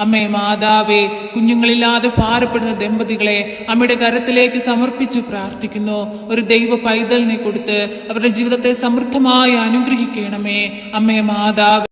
അമ്മേ മാതാവേ കുഞ്ഞുങ്ങളില്ലാതെ പാറപ്പെടുന്ന ദമ്പതികളെ അമ്മയുടെ കരത്തിലേക്ക് സമർപ്പിച്ചു പ്രാർത്ഥിക്കുന്നു. ഒരു ദൈവ പൈതലിനെ കൊടുത്ത് അവരുടെ ജീവിതത്തെ സമൃദ്ധമായി അനുഗ്രഹിക്കണമേ. അമ്മേ മാതാവേ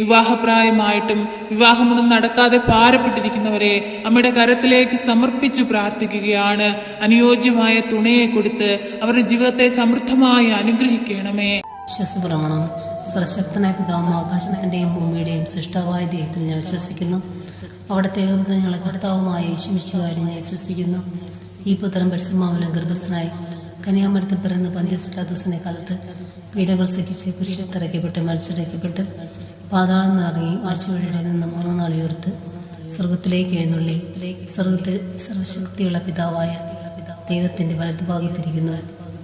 വിവാഹപ്രായമായിട്ടും വിവാഹമൊന്നും നടക്കാതെ പാരപ്പെട്ടിരിക്കുന്നവരെ അമ്മയുടെ കരത്തിലേക്ക് സമർപ്പിച്ചു പ്രാർത്ഥിക്കുകയാണ്. അനുയോജ്യമായ തുണയെ കൊടുത്ത് അവരുടെ ജീവിതത്തെ സമൃദ്ധമായി അനുഗ്രഹിക്കണമേ. വിശ്വസപ്രമാണം സർശക്തനായ പിതാവും ആകാശത്തിന്റെയും ഭൂമിയുടെയും സൃഷ്ടാവായ ദൈവത്തിൽ ഞാൻ വിശ്വസിക്കുന്നു. അവിടുത്തെ ഏകപുത്രൻ ഞങ്ങളെ കർത്താവുമായ യേശുമിശുവായി ഞാൻ വിശ്വസിക്കുന്നു. ഈ പുത്രം പരിശുമാവിലും ഗർഭസ്ഥനായി കന്യാമരത്തിൽ പിറന്ന് പന്ത്യസ്പ്രാദൂസിനെ കാലത്ത് പീഡകൾ സഹിച്ച് കുരിശത്തിറക്കപ്പെട്ട് മരിച്ചിറക്കപ്പെട്ട് പാതാളം നിറങ്ങി മരിച്ചുവഴിയുടെ നിന്ന് മൂന്ന് നാളിയോർത്ത് സ്വർഗത്തിലേക്ക് എഴുന്നള്ളി. സ്വർഗത്തിൽ സർവശക്തിയുള്ള പിതാവായ ദൈവത്തിന്റെ വലതുഭാഗത്തിരിക്കുന്നു.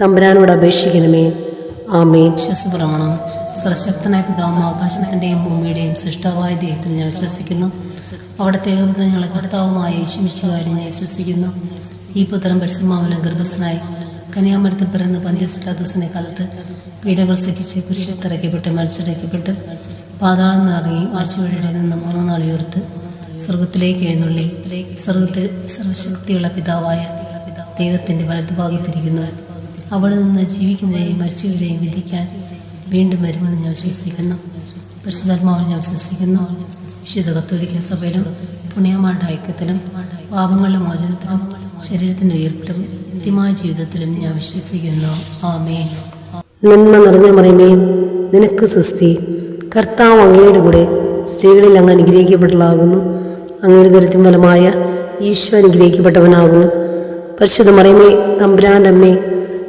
തമ്പുരാനോട് അപേക്ഷിക്കണമേ. ആമേ വിശ്വസപ്രമാണം സർശക്തനായ പിതാവും ആകാശത്തിന്റെയും ഭൂമിയുടെയും സൃഷ്ടാവായ ദൈവത്തിൽ ഞാൻ വിശ്വസിക്കുന്നു. അവിടുത്തെ ഏകപുത്രൻ ഞങ്ങളെ കർത്താവുമായ ഞാൻ വിശ്വസിക്കുന്നു. ഈ പുത്രൻ പരിശുമാവലം ഗർഭസ്ഥനായി കന്യാമരത്തിൽ പിറന്ന് പന്ത്യസ്പ്ലാദൂസിനെ കാലത്ത് പീഡകൾ സഹിച്ച് കുരിശത്തിറക്കപ്പെട്ട് മരിച്ചിറക്കപ്പെട്ട്. പാതാളം നിറങ്ങി മരിച്ചവഴിയുടെ നിന്ന് മൂന്ന് നാൾ ഉയർത്ത് സ്വർഗത്തിലേക്ക് എഴുന്നള്ളി. സ്വർഗത്തിൽ സർവശക്തിയുള്ള പിതാവായ ദൈവത്തിന്റെ വലതുഭാഗത്തിരിക്കുന്നു അവിടെ നിന്ന് ജീവിക്കുന്നവരെയും മരിച്ചവരെയും വിധിക്കാൻ വീണ്ടും വരുമെന്ന് ഞാൻ വിശ്വസിക്കുന്നു. പരിശുദ്ധാത്മാവിൽ ഞാൻ വിശ്വസിക്കുന്നു. വിശുദ്ധ കത്തോലിക്ക സഭയിലും പുണ്യമാരുടെ ഐക്യത്തിലും പാപങ്ങളുടെ മോചനത്തിലും ശരീരത്തിന്റെ ഉയർപ്പിലും നിത്യമായ ജീവിതത്തിലും ഞാൻ വിശ്വസിക്കുന്നു. ആമേ നന്മ നിറഞ്ഞ മറിയമേ നിനക്ക് സുസ്തി കർത്താവ് അങ്ങയുടെ കൂടെ സ്ത്രീകളിൽ അങ്ങ് അനുഗ്രഹിക്കപ്പെട്ടതാകുന്നു അങ്ങയുടെ ദരിദ്രം ഫലമായ ഈശോ അനുഗ്രഹിക്കപ്പെട്ടവനാകുന്നു. പരിശുദ്ധ മറിയമേ തമ്പുരാന്റെ അമ്മേ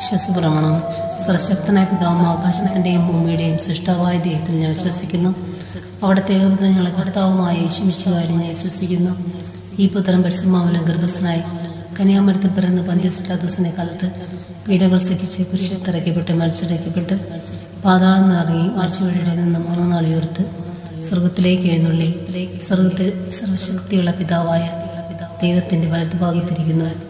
വിശ്വസപ്രമാണം സർശക്തനായ പിതാവും ആകാശത്തിന്റെയും ഭൂമിയുടെയും സൃഷ്ടാവായ ദൈവത്തിൽ ഞാൻ വിശ്വസിക്കുന്നു. അവിടെ ഏകപുത്രൻ ഞങ്ങളെ കർത്താവുമായ യേശുമിശുവായി ഞാൻ വിശ്വസിക്കുന്നു. ഈ പുത്രൻ പരിശുമാവലം ഗർഭസ്ഥനായി കന്യാമരത്തിൽ പിറന്ന് പന്ത്യസ് പിലാദൂസിനെ കാലത്ത് പീഡകൾ സഹിച്ച് കുരിശത്തിറക്കപ്പെട്ട് മരിച്ചിറക്കപ്പെട്ട് പാതാളം നിറങ്ങി ആഴ്ചവഴിയുടെ നിന്ന് മൂന്ന് നാളിയോർത്ത് സ്വർഗത്തിലേക്ക് എഴുന്നള്ളി. സ്വർഗത്തിൽ സർവശക്തിയുള്ള പിതാവായ ദൈവത്തിന്റെ വലതുഭാഗത്തിരിക്കുന്നു.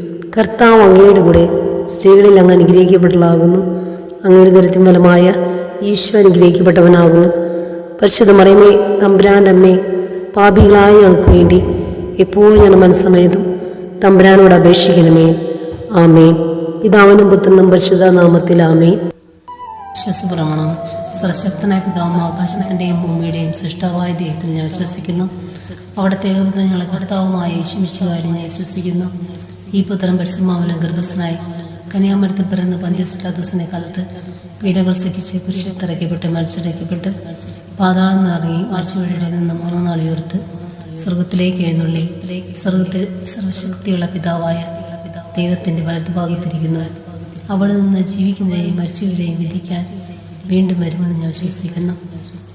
കർത്താവ് അങ്ങയുടെ കൂടെ സ്ത്രീകളിൽ അങ്ങ് അനുഗ്രഹിക്കപ്പെട്ടതാകുന്നു അങ്ങയുടെ ദരിദ്രം ഫലമായ ഈശോ അനുഗ്രഹിക്കപ്പെട്ടവനാകുന്നു. പരിശുദ്ധ മറിയമേ തമ്പുരാന്റെ അമ്മേ പാപികളായ ഞങ്ങൾക്ക് വേണ്ടി എപ്പോഴും ഞാൻ മനസ്സമയതും തമ്പുരാനോട് അപേക്ഷിക്കണമേ. ആമേൻ. പിതാവിനും പുത്രനും പരിശുദ്ധ നാമത്തിൽ ആമേൻ. വിശ്വസപ്രമാണം. സർശക്തനായ പിതാവും ആകാശത്തിന്റെയും ഭൂമിയുടെയും സൃഷ്ടാവായ ദൈവത്തിൽ ഞാൻ വിശ്വസിക്കുന്നു. അവിടുത്തെ ഞങ്ങളെ കർത്താവുമായ യേശുമിശുകാരി ഞാൻ വിശ്വസിക്കുന്നു ഈ പുത്രൻ പരിശുമാവലം ഗർഭസ്ഥനായി കന്യാമരത്തിൽ പിറന്ന് പന്ത്യസ് പിലാദൂസിനെ കാലത്ത് പീഡകൾ സഹിച്ച് കുരിശത്തിറക്കപ്പെട്ട് മരിച്ചിറക്കപ്പെട്ട് പാതാളം നിറങ്ങി ആഴ്ചവഴിയുടെ നിന്ന് മൂന്ന് നാൾ ഉയർത്ത് സ്വർഗത്തിലേക്ക് എഴുന്നള്ളി സ്വർഗത്തിൽ സർവശക്തിയുള്ള പിതാവായ ദൈവത്തിന്റെ വലതുഭാഗത്തിരിക്കുന്നു. അവിടെ നിന്ന് ജീവിക്കുന്നവരെയും മരിച്ചവരെയും വിധിക്കാൻ വീണ്ടും വരുമെന്ന് ഞാൻ വിശ്വസിക്കുന്നു.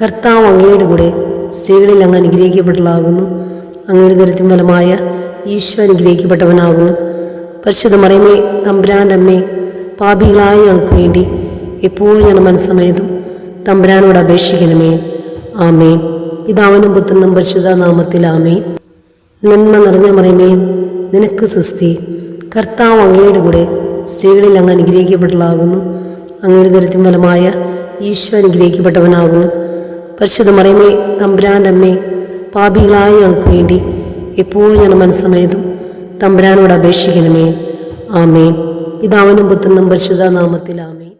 കർത്താവ് അങ്ങയുടെ കൂടെ സ്ത്രീകളിൽ അങ്ങ് അനുഗ്രഹിക്കപ്പെട്ടതാകുന്നു അങ്ങയുടെ ദരിദ്രം ഫലമായ ഈശോ അനുഗ്രഹിക്കപ്പെട്ടവനാകുന്നു. പരിശുദ്ധ മറിയമേ തമ്പുരാന്റെ അമ്മേ പാപികളായ ഞങ്ങൾക്ക് വേണ്ടി എപ്പോഴും ഞാൻ മനസ്സമയതും തമ്പുരാനോട് അപേക്ഷിക്കണമേ. ആമേൻ. പിതാവിനും പുത്രനും പരിശുദ്ധ നാമത്തിൽ ആമേൻ. നന്മ നിറഞ്ഞ മറിയമേ നിനക്ക് സുസ്തി കർത്താവ് അങ്ങയുടെ കൂടെ സ്ത്രീകളിൽ അങ്ങ് അനുഗ്രഹിക്കപ്പെട്ടതാകുന്നു അങ്ങയുടെ ദരിദ്രം ഫലമായ ഈശോ അനുഗ്രഹിക്കപ്പെട്ടവനാകുന്നു. പരിശുദ്ധ മറിയമേ തമ്പുരാന്റെ അമ്മേ പാപികളായ ഞങ്ങൾക്ക് വേണ്ടി എപ്പോഴും ഞാൻ മനസ്സമയതും തമ്പുരാനോട് അപേക്ഷിക്കണമേ. ആമേ പിതാവിനും പുത്രനും പരിശുദ്ധ നാമത്തിൽ ആമേൻ.